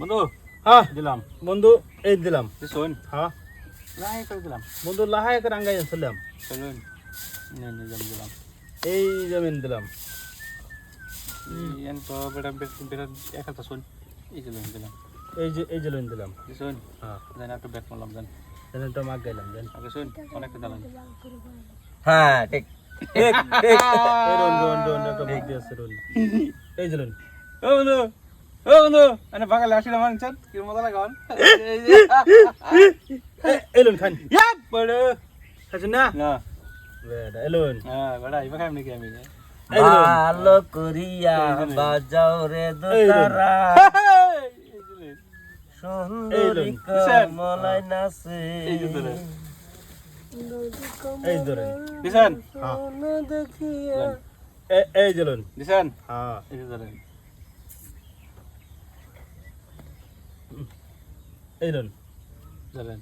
বন্ধু হ্যাঁ। দিলাম। বন্ধু এই দিলাম। শোন। হ্যাঁ। নাই করে দিলাম। বন্ধু লাহায় করে আঙ্গাই চললাম চলুন। নে নে জম দিলাম। এই জমিন দিলাম। এন তো বেটা বেটা এক হাতে শোন এই যে দিলাম। এই যে এই জমিন দিলাম। শোন। হ্যাঁ। জানি একটু ব্যাক মারলাম জান। জমিনটা মাগ গেলাম জান। আগে শোন অনেকটা দিলাম হ্যাঁ ঠিক। ঠিক ঠিক। এই রোন রোন রোন একটা বুদ্ধি আছে রোন এই জমিন ও বন্ধু। ও বন্ধু আরে বাগালে আসিলাম আনছেন কি মজা লাগান এলুন খান। ইয়া বড়। খাচ্ছেন না? না। বেটা এলুন। হ্যাঁ বড় ইবা খাইম নাকি আমি? ভালো করিয়া বাজাও রে দোতারা। সুন্দরী কমলাই নাচে। এই। ধরেন হ্যাঁ। দেখিয়া এই জলুন দিছেন? হ্যাঁ। এই ধরেন এই লুন ধরেন।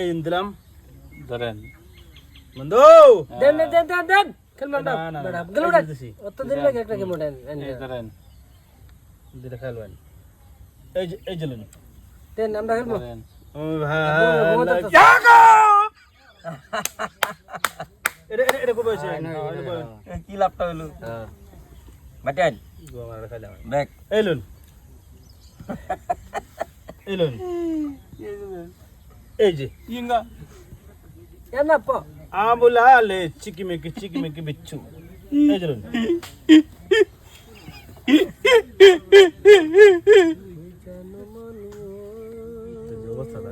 এই দিলাম। ধরেন। বন্ধু! দেন দেন দেন দেন দেন। খেল মারটা না, না, না, বেড়া এই গেল যে দিছি। অত দিন লাগে একটা গেম ওঠেন এই ধরেন। দিলে খেলবেন এই যে এই জলুন দেন আমরা খেলব। ধরেন। ভালো এটা এটা এটা কবে হয়েছে কি লাভটা হইল বাটেন ব্যাক এই লুন। এই লুন এই যে। ইঙ্গা। এনা প আবুলালে চিকি মিকি চিকি মিকি বিচ্ছু এই জলুন অবস্থাটা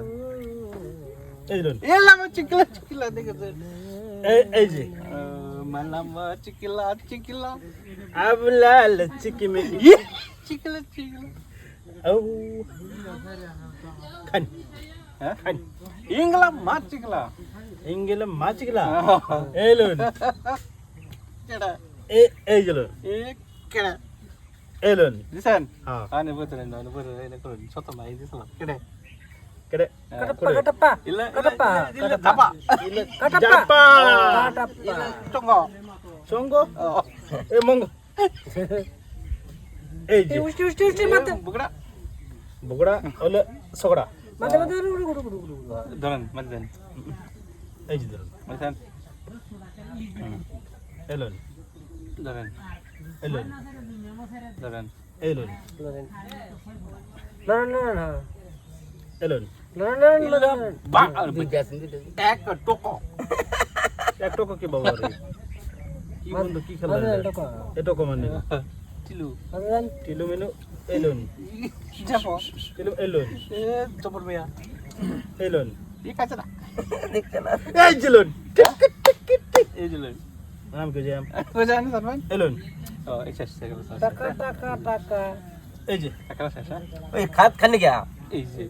এই জলুন এলাম চিকলা চিকলা। এই যে মালাম চিকলা চিকলা আবুলালে চিকি মিকি চিকলা চিকলা ও খান হ্যাঁ খান ইংলা মা চিকলা ইংগেলে মাছিগলা এই লুন কেডা এই এই জলুন এ কেডা এই লুন দিছেন হ্যাঁ আনে বতরেন না বতরেন এনে করুন শত মাই দিছলাম কেডা কেডে কাটাপ্পা কাটাপ্পা ইলা কাটাপ্পা ইলা দাপা কাটাপ্পা কাটাপ্পা টঙ্গ সঙ্গো এ মঙ্গ এই যে। উষ্টি উষ্টি উষ্টি মাতে বুগড়া বগড়া হলে সগড়া। মাতে মাতে গুড়ু গুড়ু গুড়ু গুড়ু ধরেন মাঝেন এই যে ধরুন। মাঝেন এলুন ধরেন। এলুন এলুন হ্যাঁ। এলুন বা এক টোকো। এক টকো কি বাবা রে? কি বন্ধু কি খেলা এটা মানে? দেন টিলু মেনু এলুন। যাব। টিলু এলুন। এ চপর মিয়া এলুন। ই কাছে না। দেখতে না। এই জলুন। এই যে লই নাম কি জাম কই জানেন জানেন এলুন। ও এই শেষ থেকে টাকা টাকা টাকা। এই যে। একলা শেষ হ্যাঁ? ওই খাত খানি গা এই যে।